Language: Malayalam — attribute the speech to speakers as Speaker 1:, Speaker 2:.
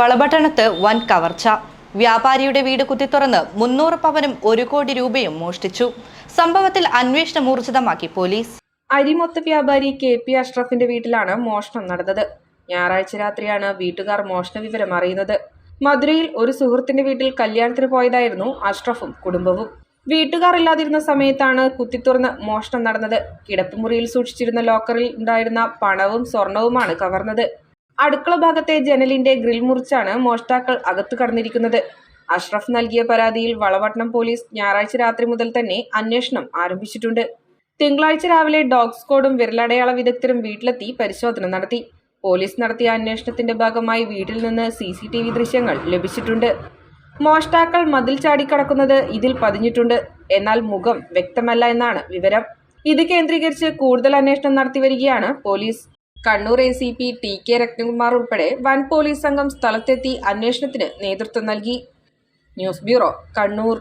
Speaker 1: വളപട്ടണത്ത് വൻ കവർച്ച. വ്യാപാരിയുടെ വീട് കുത്തിത്തുറന്ന് മുന്നൂറ് പവനും ഒരു കോടി രൂപയും മോഷ്ടിച്ചു. സംഭവത്തിൽ അന്വേഷണം ഊർജിതമാക്കി പോലീസ്.
Speaker 2: അരിമൊത്ത വ്യാപാരി കെ പി അഷ്റഫിന്റെ വീട്ടിലാണ് മോഷണം നടന്നത്. ഞായറാഴ്ച രാത്രിയാണ് വീട്ടുകാർ മോഷണ വിവരം അറിയുന്നത്. മധുരയിൽ ഒരു സുഹൃത്തിന്റെ വീട്ടിൽ കല്യാണത്തിന് പോയതായിരുന്നു അഷ്റഫും കുടുംബവും. വീട്ടുകാർ ഇല്ലാതിരുന്ന സമയത്താണ് കുത്തിത്തുറന്ന് മോഷണം നടന്നത്. കിടപ്പുമുറിയിൽ സൂക്ഷിച്ചിരുന്ന ലോക്കറിൽ ഉണ്ടായിരുന്ന പണവും സ്വർണവുമാണ് കവർന്നത്. അടുക്കള ഭാഗത്തെ ജനലിന്റെ ഗ്രിൽ മുറിച്ചാണ് മോഷ്ടാക്കൾ അകത്തു കടന്നിരിക്കുന്നത്. അഷ്റഫ് നൽകിയ പരാതിയിൽ വളവട്ടണം പോലീസ് ഞായറാഴ്ച രാത്രി മുതൽ തന്നെ അന്വേഷണം ആരംഭിച്ചിട്ടുണ്ട്. തിങ്കളാഴ്ച രാവിലെ ഡോഗ് സ്ക്വാഡും വിരലടയാള വിദഗ്ധരും വീട്ടിലെത്തി പരിശോധന നടത്തി. പോലീസ് നടത്തിയ അന്വേഷണത്തിന്റെ ഭാഗമായി വീട്ടിൽ നിന്ന് സി സി ടി വി ദൃശ്യങ്ങൾ ലഭിച്ചിട്ടുണ്ട്. മോഷ്ടാക്കൾ മതിൽ ചാടിക്കടക്കുന്നത് ഇതിൽ പതിഞ്ഞിട്ടുണ്ട്. എന്നാൽ മുഖം വ്യക്തമല്ല എന്നാണ് വിവരം. ഇത് കേന്ദ്രീകരിച്ച് കൂടുതൽ അന്വേഷണം നടത്തി വരികയാണ് police. Kannur A C P T K Rathnakumar ഉൾപ്പെടെ വൻ പോലീസ് സംഘം സ്ഥലത്തെത്തി അന്വേഷണത്തിന് നേതൃത്വം നൽകി. News bureau Kannur.